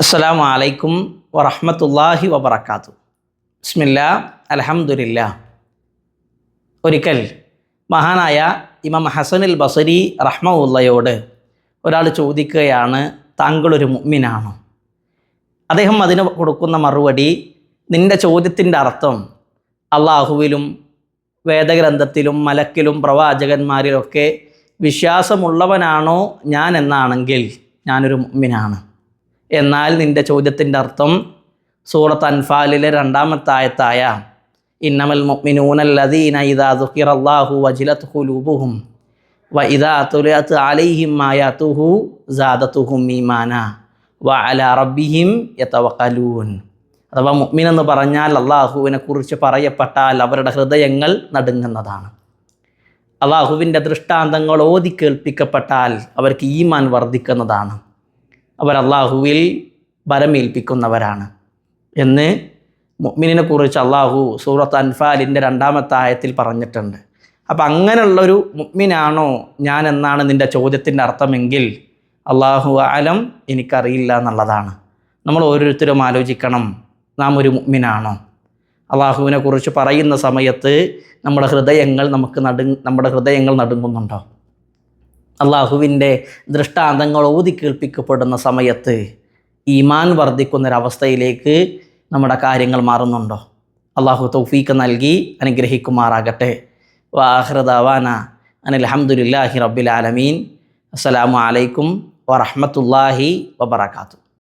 അസ്സലാമു അലൈക്കും വറഹമത്തല്ലാഹി വബർക്കാത്തു ബിസ്മില്ല അലഹമുല്ല ഒരിക്കൽ മഹാനായ ഇമാം ഹസനുൽ ബസരി റഹ്മുള്ളയോട് ഒരാൾ ചോദിക്കുകയാണ് താങ്കളൊരു മുഅ്മിനാണോ? അദ്ദേഹം അതിന് കൊടുക്കുന്ന മറുപടി നിന്റെ ചോദ്യത്തിന്റെ അർത്ഥം അള്ളാഹുവിലും വേദഗ്രന്ഥത്തിലും മലക്കിലും പ്രവാചകന്മാരിലൊക്കെ വിശ്വാസമുള്ളവനാണോ ഞാൻ എന്നാണെങ്കിൽ ഞാനൊരു മുഅ്മിനാണ്. എന്നാൽ നിന്റെ ചോദ്യത്തിന്റെ അർത്ഥം സൂറത്ത് അൻഫാലിലെ രണ്ടാമത്തെ ആയത്തായ ഇന്നമൽ മുഅ്മിനൂനല്ലദീന ഇദാ ദുഖിറല്ലാഹു വജിലത് ഖുലൂബുഹും വ ഇദാ തുലിയത് അലൈഹിം ആയാതുഹു സാദത്തുഹും ഈമാന വ അല റബ്ബിഹിം യതവക്കലൂൻ അഥവാ മുഅ്മിൻ എന്ന് പറഞ്ഞാൽ അള്ളാഹുവിനെ കുറിച്ച് പറയപ്പെട്ടാൽ അവരുടെ ഹൃദയങ്ങൾ നടുങ്ങുന്നതാണ്. അള്ളാഹുവിന്റെ ദൃഷ്ടാന്തങ്ങൾ ഓതി കേൾപ്പിക്കപ്പെട്ടാൽ അവർക്ക് ഈമാൻ വർദ്ധിക്കുന്നതാണ്. അവർ അള്ളാഹുവിൽ വരമേൽപ്പിക്കുന്നവരാണ്. എന്ന് മുഅ്മിനിനെ കുറിച്ച് അള്ളാഹു സൂറത്ത് അൻഫാലിന്റെ രണ്ടാമത്തെ ആയത്തിൽ പറഞ്ഞിട്ടുണ്ട്. അപ്പം അങ്ങനെയുള്ളൊരു മുഅ്മിനാണോ ഞാൻ എന്നാണ് നിന്റെ ചോദ്യത്തിന്റെ അർത്ഥമെങ്കിൽ അള്ളാഹു ആലം എനിക്കറിയില്ല എന്നുള്ളതാണ്. നമ്മൾ ഓരോരുത്തരും ആലോചിക്കണം നാം ഒരു മുഅ്മിനാണോ? അള്ളാഹുവിനെ കുറിച്ച് പറയുന്ന സമയത്ത് നമ്മുടെ ഹൃദയങ്ങൾ നമുക്ക് നടു നമ്മുടെ ഹൃദയങ്ങൾ നടുങ്ങുന്നുണ്ടോ? അള്ളാഹുവിന്റെ ദൃഷ്ടാന്തങ്ങൾ ഓതി കേൾപ്പിക്കപ്പെടുന്ന സമയത്ത് ഈമാൻ വർദ്ധിക്കുന്നൊരവസ്ഥയിലേക്ക് നമ്മുടെ കാര്യങ്ങൾ മാറുന്നുണ്ടോ? അള്ളാഹു തൗഫീക്ക് നൽകി അനുഗ്രഹിക്കുമാറാകട്ടെ. വാഹൃദാവാന അനിൽഹമുല്ലാഹി റബ്ബിൽ ആലമീൻ. അസ്സലാമു അലൈക്കും വറഹമത്തല്ലാഹി വബർക്കാത്തു